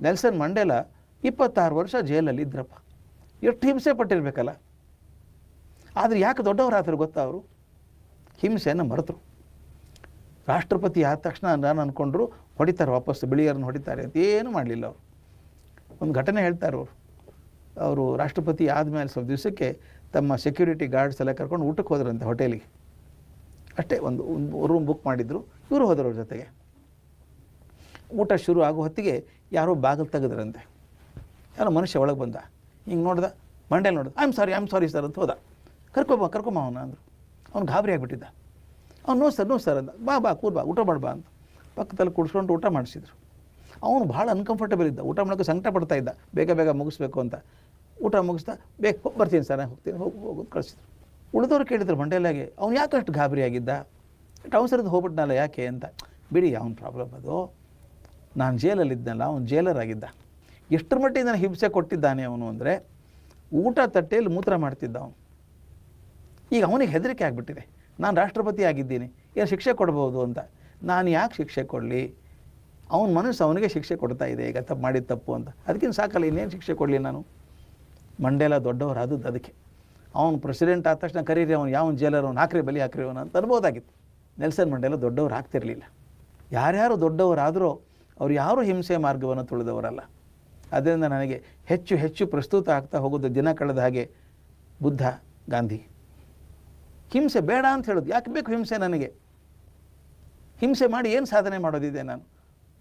Nelson Mandela ಇಪ್ಪತ್ತಾರು ವರ್ಷ ಜೈಲಲ್ಲಿ ಇದ್ರಪ್ಪ. ಎಷ್ಟು ಹಿಂಸೆ ಪಟ್ಟಿರ್ಬೇಕಲ್ಲ. ಆದರೆ ಯಾಕೆ ದೊಡ್ಡವರಾದರು ಗೊತ್ತಾ ಅವರು? ಹಿಂಸೆಯನ್ನು ಮರೆತರು. ರಾಷ್ಟ್ರಪತಿ ಆದ ತಕ್ಷಣ ನಾನು ಅಂದ್ಕೊಂಡ್ರು ಹೊಡಿತಾರೆ ವಾಪಸ್ ಬಿಳಿಯರನ್ನು ಹೊಡಿತಾರೆ ಅಂತ ಏನೂ ಮಾಡಲಿಲ್ಲ ಅವರು. ಒಂದು ಘಟನೆ ಹೇಳ್ತಾರೆ ಅವರು. ಅವರು ರಾಷ್ಟ್ರಪತಿ ಆದಮೇಲೆ ಸ್ವಲ್ಪ ದಿವಸಕ್ಕೆ ತಮ್ಮ ಸೆಕ್ಯೂರಿಟಿ ಗಾರ್ಡ್ಸ್ ಎಲ್ಲ ಕರ್ಕೊಂಡು ಊಟಕ್ಕೆ ಹೋದ್ರಂತೆ ಹೋಟೆಲಿಗೆ. ಅಷ್ಟೇ ಒಂದು ರೂಮ್ ಬುಕ್ ಮಾಡಿದ್ರು. ಇವರು ಹೋದರು ಅವ್ರ ಜೊತೆಗೆ. ಊಟ ಶುರು ಆಗೋ ಹೊತ್ತಿಗೆ ಯಾರೋ ಬಾಗಿಲು ತೆಗೆದ್ರಂತೆ. ಯಾರೋ ಮನುಷ್ಯ ಒಳಗೆ ಬಂದ. ಹಿಂಗೆ ನೋಡ್ದೆ ಮಂಡೇಲಿ ನೋಡ್ದೆ I am sorry I am sorry sir ಅಂತ ಹೋದ. ಕರ್ಕೊಬ, ಕರ್ಕೊಂಬ ಅವನ ಅಂದರು. ಅವ್ನು ಗಾಬರಿ ಆಗಿಬಿಟ್ಟಿದ್ದ. ಅವ್ನು ನೋ ಸರ್ ನೋ ಸರ್ ಅಂದ. ಬಾ ಬಾ ಕೂರ್ ಬಾ ಊಟ ಮಾಡ್ಬಾ ಅಂತ ಪಕ್ಕದಲ್ಲಿ ಕುಡ್ಸ್ಕೊಂಡು ಊಟ ಮಾಡಿಸಿದ್ರು. ಅವನು ಭಾಳ ಅನ್ಕಂಫರ್ಟಬಲ್ ಇದ್ದ. ಊಟ ಮಾಡೋಕ್ಕೆ ಸಂಕಟ ಪಡ್ತಾ ಇದ್ದ. ಬೇಗ ಬೇಗ ಮುಗಿಸ್ಬೇಕು ಅಂತ. ಊಟ ಮುಗಿಸ್ತಾ ಬೇಗ ಹೋಗಿ, ಬರ್ತೀನಿ ಸರ್ ಹೋಗ್ತೀನಿ ಹೋಗಿ, ಹೋಗು ಕಳಿಸಿದ್ರು. ಉಳಿದವ್ರು ಕೇಳಿದ್ರು ಮಂಡೇಲಾಗೆ ಅವ್ನು ಯಾಕೆ ಅಷ್ಟು ಗಾಬರಿ ಆಗಿದ್ದ? ಅಷ್ಟು ಅವಸರದ ಹೋಗ್ಬಿಟ್ನಲ್ಲ ಯಾಕೆ? ಅಂತ. ಬಿಡಿ ಅವ್ನ ಪ್ರಾಬ್ಲಮ್ ಅದು. ನಾನು ಜೇಲಲ್ಲಿದ್ದೆನಲ್ಲ, ಅವನು ಜೈಲರ್ ಆಗಿದ್ದ ಎಷ್ಟರ ಮಟ್ಟಿಗೆ ನಾನು ಹಿಂಸೆ ಕೊಟ್ಟಿದ್ದಾನೆ ಅವನು ಅಂದರೆ, ಊಟ ತಟ್ಟೆಯಲ್ಲಿ ಮೂತ್ರ ಮಾಡ್ತಿದ್ದ ಅವನು. ಈಗ ಅವನಿಗೆ ಹೆದರಿಕೆ ಆಗಿಬಿಟ್ಟಿದೆ. ನಾನು ರಾಷ್ಟ್ರಪತಿ ಆಗಿದ್ದೀನಿ, ಏನು ಶಿಕ್ಷೆ ಕೊಡ್ಬೋದು ಅಂತ. ನಾನು ಯಾಕೆ ಶಿಕ್ಷೆ ಕೊಡಲಿ? ಅವನ ಮನಸ್ಸು ಅವನಿಗೆ ಶಿಕ್ಷೆ ಕೊಡ್ತಾ ಇದೆ, ಈಗ ತಪ್ಪು ಮಾಡಿದ ತಪ್ಪು ಅಂತ. ಅದಕ್ಕಿಂತ ಸಾಕಲ್ಲ, ಇನ್ನೇನು ಶಿಕ್ಷೆ ಕೊಡಲಿ ನಾನು? ಮಂಡೇಲ ದೊಡ್ಡವರಾದದ್ದು ಅದಕ್ಕೆ. ಅವನು ಪ್ರೆಸಿಡೆಂಟ್ ಆದ ತಕ್ಷಣ ಕರೀರಿ, ಅವನು ಯಾವ ಜೈಲರ್, ಅವನು ಹಾಕ್ರಿ, ಬಲಿ ಹಾಕ್ರಿ, ಅವನು ಅಂತ ಅನ್ಬೋದಾಗಿತ್ತು. ನೆಲ್ಸನ್ ಮಂಡೇಲ ದೊಡ್ಡವರು ಆಗ್ತಿರಲಿಲ್ಲ. ಯಾರ್ಯಾರು ದೊಡ್ಡವರಾದರೂ ಅವ್ರು ಯಾರು ಹಿಂಸೆ ಮಾರ್ಗವನ್ನು ತುಳಿದವರಲ್ಲ. ಅದರಿಂದ ನನಗೆ ಹೆಚ್ಚು ಹೆಚ್ಚು ಪ್ರಸ್ತುತ ಆಗ್ತಾ ಹೋಗೋದು ದಿನ ಕಳೆದ ಹಾಗೆ ಬುದ್ಧ, ಗಾಂಧಿ. ಹಿಂಸೆ ಬೇಡ ಅಂತ ಹೇಳೋದು. ಯಾಕೆ ಬೇಕು ಹಿಂಸೆ ನನಗೆ? ಹಿಂಸೆ ಮಾಡಿ ಏನು ಸಾಧನೆ ಮಾಡೋದಿದೆ ನಾನು?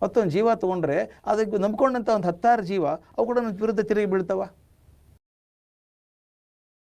ಮತ್ತೊಂದು ಜೀವ ತೊಗೊಂಡ್ರೆ ಅದಕ್ಕೆ ನಂಬ್ಕೊಂಡಂಥ ಒಂದು ಹತ್ತಾರು ಜೀವ ಅವು ಕೂಡ ನನ್ನ ವಿರುದ್ಧ ತಿರುಗಿ ಬೀಳ್ತಾವ?